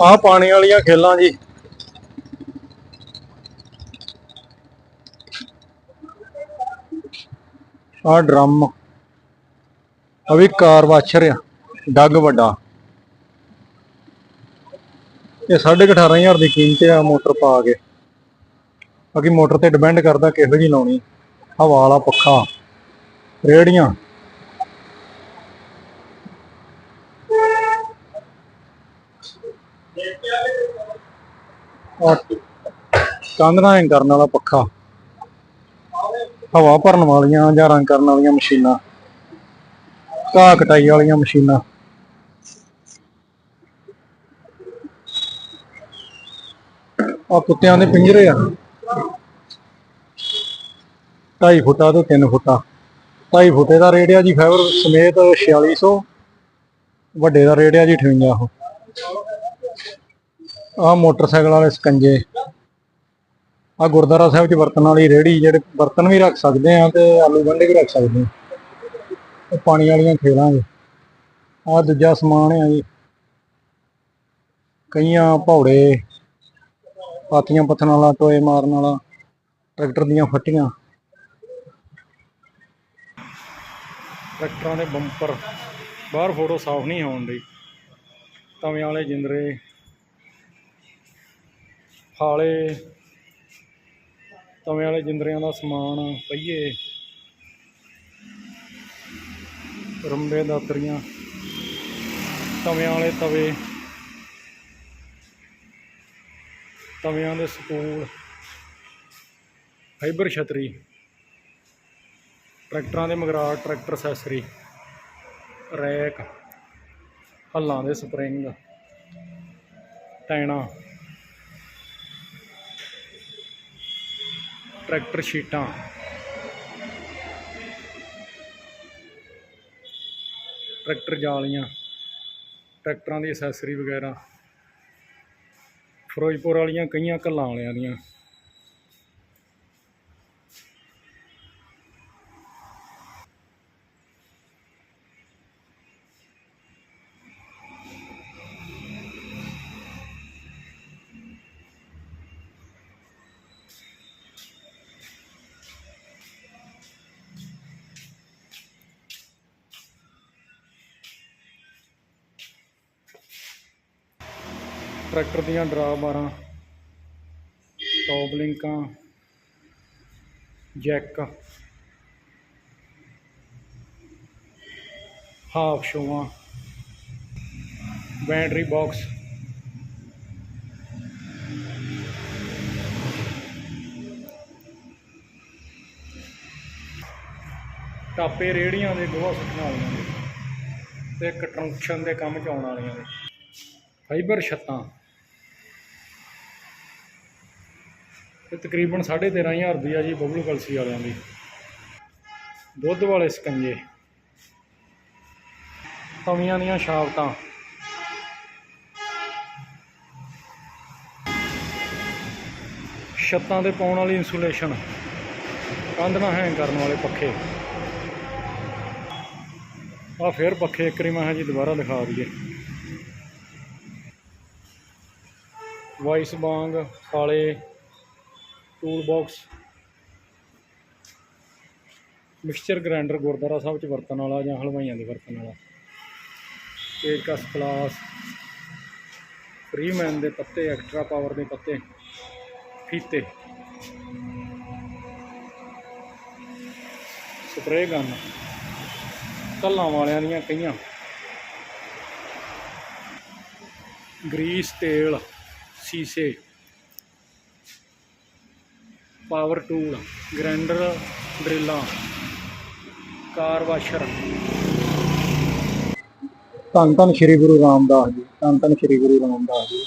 ਆਹ ਪਾਣੀ ਵਾਲੀਆਂ ਖੇਲਾਂ ਜੀ। ਆਹ ਡਰਮ। ਆ ਵੀ ਕਾਰ ਵਾਸ਼ਰ ਆ ਡੱਗ ਵੱਡਾ। ਇਹ 18500 ਦੀ ਕੀਮਤ ਆ ਮੋਟਰ ਪਾ ਕੇ। ਬਾਕੀ ਮੋਟਰ ਤੇ ਡਿਪੈਂਡ ਕਰਦਾ ਕਿਹੋ ਜੀ ਲਾਉਣੀ। ਹਵਾ ਵਾਲਾ ਪੱਖਾ ਰੇੜੀਆਂ ਕੰਧ ਨਾਲ ਹੈਂਗ ਕਰਨ ਵਾਲਾ ਪੱਖਾ। ਹਵਾ ਭਰਨ ਵਾਲੀਆਂ ਜਾਂ ਰੰਗ ਕਰਨ ਵਾਲੀਆਂ ਮਸ਼ੀਨਾਂ। ਘਾਹ ਕਟਾਈ ਵਾਲੀਆਂ ਮਸ਼ੀਨਾਂ। ਆ ਕੁੱਤਿਆਂ ਦੇ ਪਿੰਜਰੇ ਆ। 2.5 ਫੁੱਟਾ ਤੋਂ 3 ਫੁੱਟਾ। 2.5 ਫੁੱਟੇ ਦਾ ਰੇਟ ਆ ਜੀ ਫਾਈਬਰ ਸਮੇਤ 4600 ਵੱਡੇ ਦਾ ਰੇਟ ਆ ਜੀ 5800 ਆ ਮੋਟਰਸਾਈਕਲ ਵਾਲੇ ਸਕੰਜੇ। ਆ ਗੁਰਦੁਆਰਾ ਸਾਹਿਬ ਚ ਵਰਤਣ ਵਾਲੀ ਰੇੜੀ ਜਿਹੜੇ ਬਰਤਨ ਵੀ ਰੱਖ ਸਕਦੇ ਆ ਤੇ ਆਲੂ ਗੰਢੇ ਵੀ ਰੱਖ ਸਕਦੇ ਆ। ਇਹ ਪਾਣੀ ਵਾਲੀਆਂ ਖੇਲਾਂ ਆ ਦੂਜਾ ਸਮਾਨ ਆ ਜੀ। ਕਈਆਂ ਭੌੜੇ ਪਾਤੀਆਂ ਪੱਥਣ ਵਾਲਾ, ਟੋਏ ਮਾਰਨ ਵਾਲਾ, ਟਰੈਕਟਰ ਦੀਆਂ ਫੱਟੀਆਂ। ਟਰੈਕਟਰਾਂ ਦੇ ਬੰਪਰ, ਬਾਹਰ ਫੋਟੋ ਸਾਫ਼ ਨਹੀਂ ਆਉਣ ਦੀ ਤਵੇਂ ਵਾਲੇ ਜਿੰਦਰੇ, ਫਾਲੇ ਤਵੇਂ ਵਾਲੇ ਜਿੰਦਰਿਆਂ ਦਾ ਸਮਾਨ ਪਹੀਏ ਰੰਬੇ ਦਾਤਰੀਆਂ। ਤਵਿਆਂ ਵਾਲੇ ਤਵੇ। ਤਵਿਆਂ ਦੇ ਸਕੂਲ। ਫਾਈਬਰ ਛਤਰੀ। ਟਰੈਕਟਰਾਂ ਦੇ ਮਗਰਾਟ ਟਰੈਕਟਰ ਅਸੈਸਰੀ। ਰੈਕ। ਹੱਲਾਂ ਦੇ ਸਪਰਿੰਗ। ਟੈਣਾ। ਟਰੈਕਟਰ ਸ਼ੀਟਾਂ। ਟਰੈਕਟਰ ਜਾਲੀਆਂ ਟਰੈਕਟਰਾਂ ਦੀ ਅਸੈਸਰੀ ਵਗੈਰਾ। ਫਿਰੋਜ਼ਪੁਰ ਵਾਲੀਆਂ ਕਈਆਂ ਕੱਲਾਂ ਵਾਲਿਆਂ ਦੀਆਂ। ਟਰੈਕਟਰ ਦੀਆਂ ਡਰਾ ਬਾਰਾਂ ਟੌਪ ਲਿੰਕਾਂ, ਜੈਕ, ਹਾਫ ਸ਼ੋਆਂ, ਬੈਟਰੀ ਬਾਕਸ, ਟਾਪੇ ਰੇੜੀਆਂ ਦੇ ਗੋਹਾ ਸੁੱਟਣ ਵਾਲੀਆਂ ਦੇ ਤੇ ਕੰਸਟਰਕਸ਼ਨ ਦੇ ਕੰਮ ਚ ਆਉਣ ਵਾਲੀਆਂ ਦੇ ਫਾਈਬਰ ਛੱਤਾਂ। ਇਹ ਤਕਰੀਬਨ 13500 ਰੁਪਈਆ ਜੀ ਬਬਲੂ ਕਲਸੀ ਵਾਲਿਆਂ ਦੀ। ਦੁੱਧ ਵਾਲੇ ਸਕੰਜੇ। ਤਵੀਆਂ ਦੀਆਂ ਸ਼ਾਫਟਾਂ ਛੱਤਾਂ ਤੇ ਪਾਉਣ ਵਾਲੀ ਇਨਸੂਲੇਸ਼ਨ ਕੰਧ ਨਾਲ ਹੈਂਗ ਕਰਨ ਵਾਲੇ ਪੱਖੇ। ਆ ਫੇਰ ਪੱਖੇ, ਇੱਕ ਵਾਰੀ ਮੈਂ ਕਿਹਾ ਜੀ ਦੁਬਾਰਾ ਦਿਖਾ ਦਈਏ। ਵਾਈਸ ਬਾਂਗ ਕਾਲੇ tool box mixture grinder Gurdwara Sahib ਚ ਵਰਤਣ ਵਾਲਾ ਜਾਂ ਹਲਵਾਈਆਂ ਦੇ ਵਰਤਣ ਵਾਲਾ। ਪੇਚਕਸ ਪਲਾਸ ਫਰੀਮੈਨ ਦੇ ਪੱਤੇ ਐਕਸਟਰਾ ਪਾਵਰ ਦੇ ਪੱਤੇ, ਫੀਤੇ। ਸਪਰੇਅ ਗਨ ਕੱਲਾਂ ਵਾਲਿਆਂ ਦੀਆਂ ਕਈਆਂ। ਗਰੀਸ ਤੇਲ, ਸੀਸੇ। ਪਾਵਰ ਟੂਲ, ਗ੍ਰੈਂਡਰ, ਡਰਿਲਾਂ, ਕਾਰ ਵਾਸ਼ਰ। ਧੰਨ ਧੰਨ ਸ਼੍ਰੀ ਗੁਰੂ ਰਾਮਦਾਸ ਜੀ ਧੰਨ ਧੰਨ ਸ਼੍ਰੀ ਗੁਰੂ ਰਾਮਦਾਸ ਜੀ।